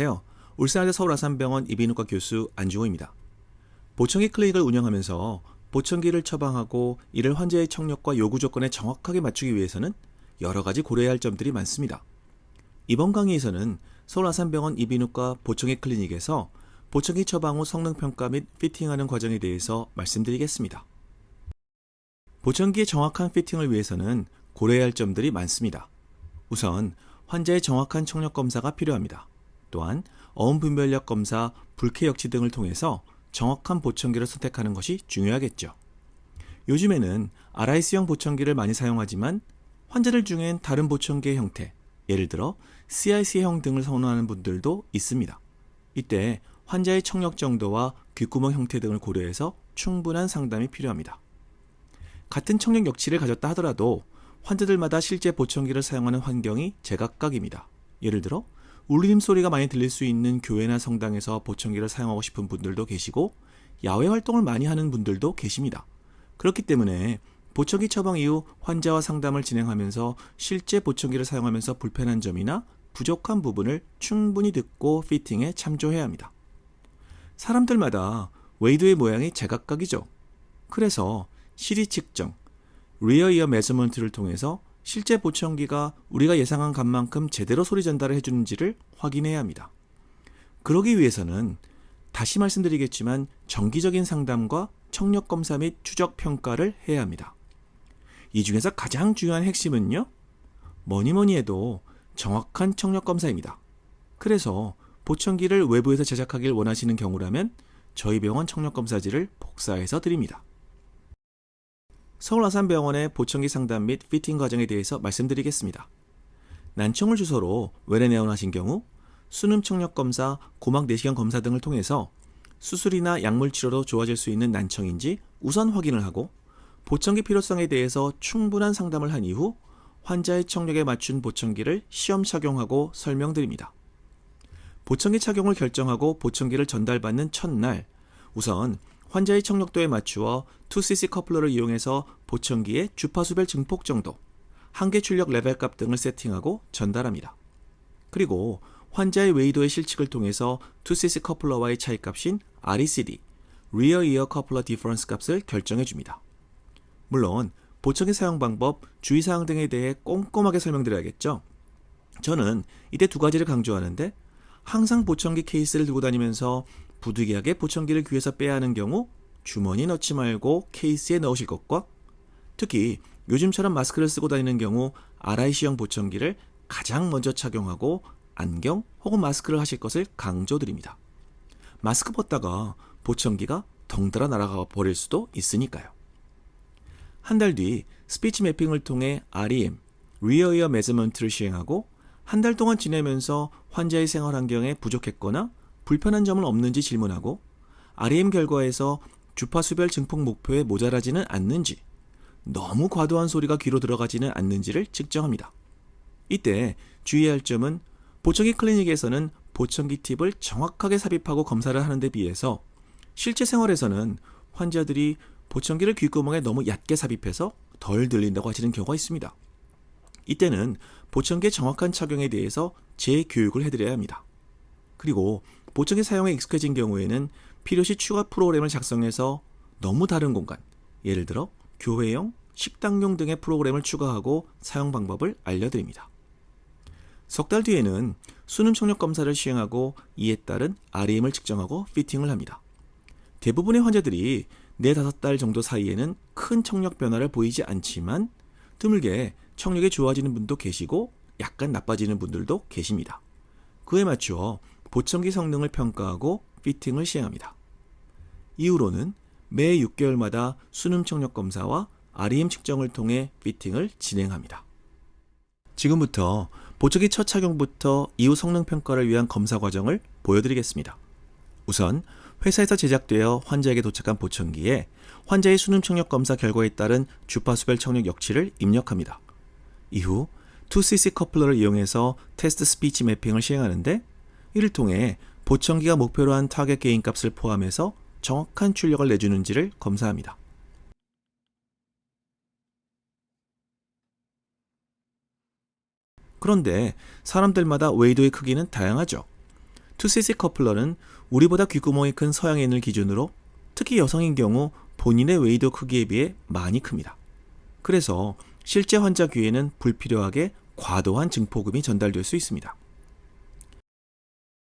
안녕하세요. 울산대 서울아산병원 이비인후과 교수 안중호입니다. 보청기 클리닉을 운영하면서 보청기를 처방하고 이를 환자의 청력과 요구 조건에 정확하게 맞추기 위해서는 여러 가지 고려해야 할 점들이 많습니다. 이번 강의에서는 서울아산병원 이비인후과 보청기 클리닉에서 보청기 처방 후 성능 평가 및 피팅하는 과정에 대해서 말씀드리겠습니다. 보청기의 정확한 피팅을 위해서는 고려해야 할 점들이 많습니다. 우선 환자의 정확한 청력 검사가 필요합니다. 또한 어음 분별력 검사, 불쾌 역치 등을 통해서 정확한 보청기를 선택하는 것이 중요하겠죠. 요즘에는 RIC형 보청기를 많이 사용하지만 환자들 중엔 다른 보청기의 형태, 예를 들어 CIC형 등을 선호하는 분들도 있습니다. 이때 환자의 청력 정도와 귓구멍 형태 등을 고려해서 충분한 상담이 필요합니다. 같은 청력 역치를 가졌다 하더라도 환자들마다 실제 보청기를 사용하는 환경이 제각각입니다. 예를 들어 울림 소리가 많이 들릴 수 있는 교회나 성당에서 보청기를 사용하고 싶은 분들도 계시고 야외 활동을 많이 하는 분들도 계십니다. 그렇기 때문에 보청기 처방 이후 환자와 상담을 진행하면서 실제 보청기를 사용하면서 불편한 점이나 부족한 부분을 충분히 듣고 피팅에 참조해야 합니다. 사람들마다 웨이드의 모양이 제각각이죠. 그래서 시리 측정, 리어 이어 메저먼트를 통해서 실제 보청기가 우리가 예상한 값만큼 제대로 소리 전달을 해주는지를 확인해야 합니다. 그러기 위해서는 다시 말씀드리겠지만 정기적인 상담과 청력 검사 및 추적 평가를 해야 합니다. 이 중에서 가장 중요한 핵심은요, 뭐니 뭐니 해도 정확한 청력 검사입니다. 그래서 보청기를 외부에서 제작하길 원하시는 경우라면 저희 병원 청력 검사지를 복사해서 드립니다. 서울아산병원의 보청기 상담 및 피팅 과정에 대해서 말씀드리겠습니다. 난청을 주소로 외래 내원하신 경우 수능 청력 검사, 고막 내시경 검사 등을 통해서 수술이나 약물 치료로 좋아질 수 있는 난청인지 우선 확인을 하고 보청기 필요성에 대해서 충분한 상담을 한 이후 환자의 청력에 맞춘 보청기를 시험 착용하고 설명드립니다. 보청기 착용을 결정하고 보청기를 전달받는 첫날 우선 환자의 청력도에 맞추어 2cc 커플러를 이용해서 보청기의 주파수별 증폭 정도, 한계 출력 레벨 값 등을 세팅하고 전달합니다. 그리고 환자의 웨이도의 실측을 통해서 2cc 커플러와의 차이 값인 RECD, Rear Ear Coupler Difference 값을 결정해 줍니다. 물론 보청기 사용 방법, 주의사항 등에 대해 꼼꼼하게 설명드려야겠죠. 저는 이때 두 가지를 강조하는데 항상 보청기 케이스를 들고 다니면서 부득이하게 보청기를 귀에서 빼야 하는 경우 주머니 넣지 말고 케이스에 넣으실 것과 특히 요즘처럼 마스크를 쓰고 다니는 경우 RIC형 보청기를 가장 먼저 착용하고 안경 혹은 마스크를 하실 것을 강조드립니다. 마스크 벗다가 보청기가 덩달아 날아가 버릴 수도 있으니까요. 한 달 뒤 스피치 매핑을 통해 REM, Rear Ear Measurement를 시행하고 한 달 동안 지내면서 환자의 생활 환경에 부족했거나 불편한 점은 없는지 질문하고 REM 결과에서 주파수별 증폭 목표에 모자라지는 않는지 너무 과도한 소리가 귀로 들어가지는 않는지를 측정합니다. 이때 주의할 점은 보청기 클리닉에서는 보청기 팁을 정확하게 삽입하고 검사를 하는 데 비해서 실제 생활에서는 환자들이 보청기를 귓구멍에 너무 얕게 삽입해서 덜 들린다고 하시는 경우가 있습니다. 이때는 보청기의 정확한 착용에 대해서 재교육을 해드려야 합니다. 그리고 보청기 사용에 익숙해진 경우에는 필요시 추가 프로그램을 작성해서 너무 다른 공간, 예를 들어 교회용, 식당용 등의 프로그램을 추가하고 사용 방법을 알려드립니다. 석 달 뒤에는 수능 청력 검사를 시행하고 이에 따른 REM을 측정하고 피팅을 합니다. 대부분의 환자들이 4, 5달 정도 사이에는 큰 청력 변화를 보이지 않지만 드물게 청력이 좋아지는 분도 계시고 약간 나빠지는 분들도 계십니다. 그에 맞추어 보청기 성능을 평가하고 피팅을 시행합니다. 이후로는 매 6개월마다 수능 청력 검사와 REM 측정을 통해 피팅을 진행합니다. 지금부터 보청기 첫 착용부터 이후 성능 평가를 위한 검사 과정을 보여드리겠습니다. 우선 회사에서 제작되어 환자에게 도착한 보청기에 환자의 수능 청력 검사 결과에 따른 주파수별 청력 역치를 입력합니다. 이후 2cc 커플러를 이용해서 테스트 스피치 매핑을 시행하는데 이를 통해 보청기가 목표로 한 타겟 게인 값을 포함해서 정확한 출력을 내주는지를 검사합니다. 그런데 사람들마다 웨이도의 크기는 다양하죠. 2cc 커플러는 우리보다 귓구멍이 큰 서양인을 기준으로 특히 여성인 경우 본인의 웨이도 크기에 비해 많이 큽니다. 그래서 실제 환자 귀에는 불필요하게 과도한 증폭음이 전달될 수 있습니다.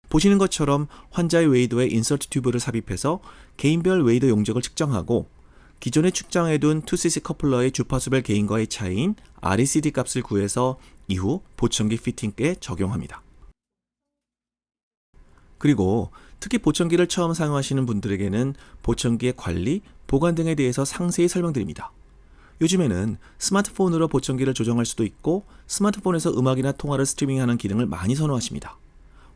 보시는 것처럼 환자의 웨이도에 인서트 튜브를 삽입해서 개인별 웨이도 용적을 측정하고 기존에 측정해둔 2cc 커플러의 주파수별 개인과의 차이인 RECD 값을 구해서 이후 보청기 피팅기에 적용합니다. 그리고 특히 보청기를 처음 사용하시는 분들에게는 보청기의 관리, 보관 등에 대해서 상세히 설명드립니다. 요즘에는 스마트폰으로 보청기를 조정할 수도 있고 스마트폰에서 음악이나 통화를 스트리밍하는 기능을 많이 선호하십니다.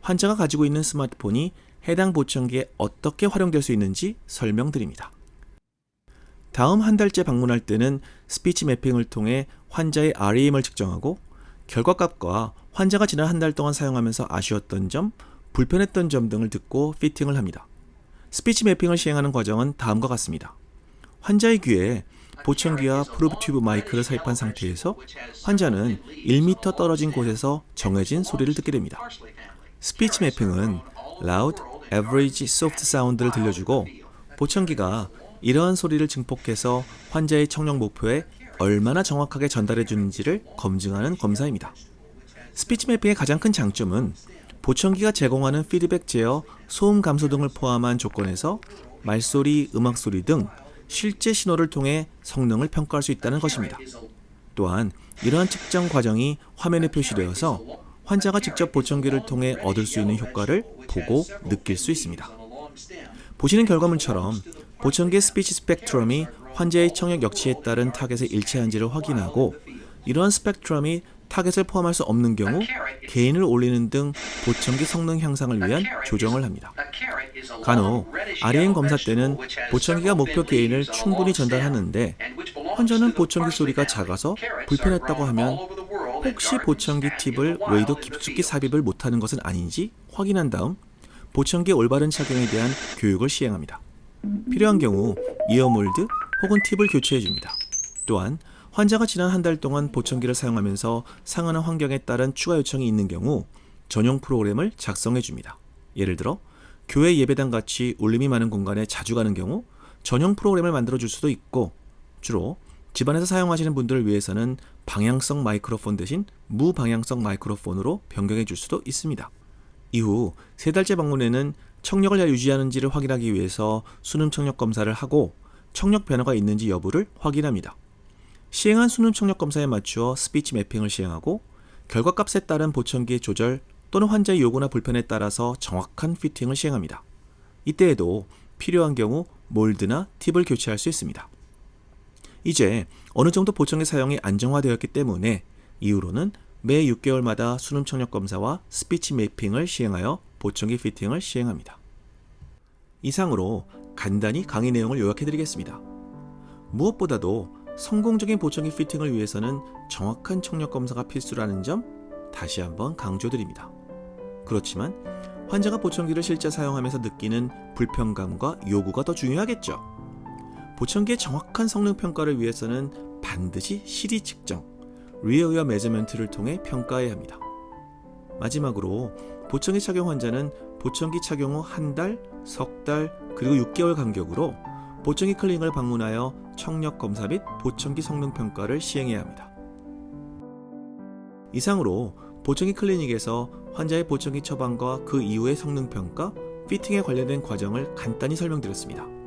환자가 가지고 있는 스마트폰이 해당 보청기에 어떻게 활용될 수 있는지 설명드립니다. 다음 한 달째 방문할 때는 스피치 매핑을 통해 환자의 REM을 측정하고 결과값과 환자가 지난 한 달 동안 사용하면서 아쉬웠던 점, 불편했던 점 등을 듣고 피팅을 합니다. 스피치 매핑을 시행하는 과정은 다음과 같습니다. 환자의 귀에 보청기와 프로브 튜브 마이크를 삽입한 상태에서 환자는 1m 떨어진 곳에서 정해진 소리를 듣게 됩니다. 스피치 매핑은 loud, average, soft 사운드를 들려주고 보청기가 이러한 소리를 증폭해서 환자의 청력 목표에 얼마나 정확하게 전달해 주는지를 검증하는 검사입니다. 스피치 매핑의 가장 큰 장점은 보청기가 제공하는 피드백 제어, 소음 감소 등을 포함한 조건에서 말소리, 음악 소리 등 실제 신호를 통해 성능을 평가할 수 있다는 것입니다. 또한 이러한 측정 과정이 화면에 표시되어서 환자가 직접 보청기를 통해 얻을 수 있는 효과를 보고 느낄 수 있습니다. 보시는 결과물처럼 보청기의 스피치 스펙트럼이 환자의 청력 역치에 따른 타겟에 일치한지를 확인하고 이러한 스펙트럼이 타겟을 포함할 수 없는 경우 개인을 올리는 등 보청기 성능 향상을 위한 조정을 합니다. 간혹 REM 검사 때는 보청기가 목표 개인을 충분히 전달하는데 환자는 보청기 소리가 작아서 불편했다고 하면 혹시 보청기 팁을 웨이도 깊숙이 삽입을 못하는 것은 아닌지 확인한 다음 보청기 올바른 착용에 대한 교육을 시행합니다. 필요한 경우 이어몰드 혹은 팁을 교체해 줍니다. 또한 환자가 지난 한 달 동안 보청기를 사용하면서 상하는 환경에 따른 추가 요청이 있는 경우 전용 프로그램을 작성해 줍니다. 예를 들어 교회 예배당 같이 울림이 많은 공간에 자주 가는 경우 전용 프로그램을 만들어 줄 수도 있고 주로 집안에서 사용하시는 분들을 위해서는 방향성 마이크로폰 대신 무방향성 마이크로폰으로 변경해 줄 수도 있습니다. 이후 세 달째 방문에는 청력을 잘 유지하는지를 확인하기 위해서 수능 청력 검사를 하고 청력 변화가 있는지 여부를 확인합니다. 시행한 수능 청력 검사에 맞추어 스피치 매핑을 시행하고 결과 값에 따른 보청기의 조절 또는 환자의 요구나 불편에 따라서 정확한 피팅을 시행합니다. 이때에도 필요한 경우 몰드나 팁을 교체할 수 있습니다. 이제 어느 정도 보청기 사용이 안정화되었기 때문에 이후로는 매 6개월마다 수능 청력 검사와 스피치 매핑을 시행하여 보청기 피팅을 시행합니다. 이상으로 간단히 강의 내용을 요약해 드리겠습니다. 무엇보다도 성공적인 보청기 피팅을 위해서는 정확한 청력 검사가 필수라는 점 다시 한번 강조드립니다. 그렇지만 환자가 보청기를 실제 사용하면서 느끼는 불편감과 요구가 더 중요하겠죠. 보청기의 정확한 성능 평가를 위해서는 반드시 시리 측정, 리어웨어 매저먼트를 통해 평가해야 합니다. 마지막으로 보청기 착용 환자는 보청기 착용 후 한 달, 석 달, 그리고 6개월 간격으로 보청기 클리닉을 방문하여 청력 검사 및 보청기 성능 평가를 시행해야 합니다. 이상으로 보청기 클리닉에서 환자의 보청기 처방과 그 이후의 성능 평가, 피팅에 관련된 과정을 간단히 설명드렸습니다.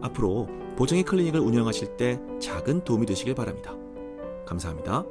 앞으로 보청기 클리닉을 운영하실 때 작은 도움이 되시길 바랍니다. 감사합니다.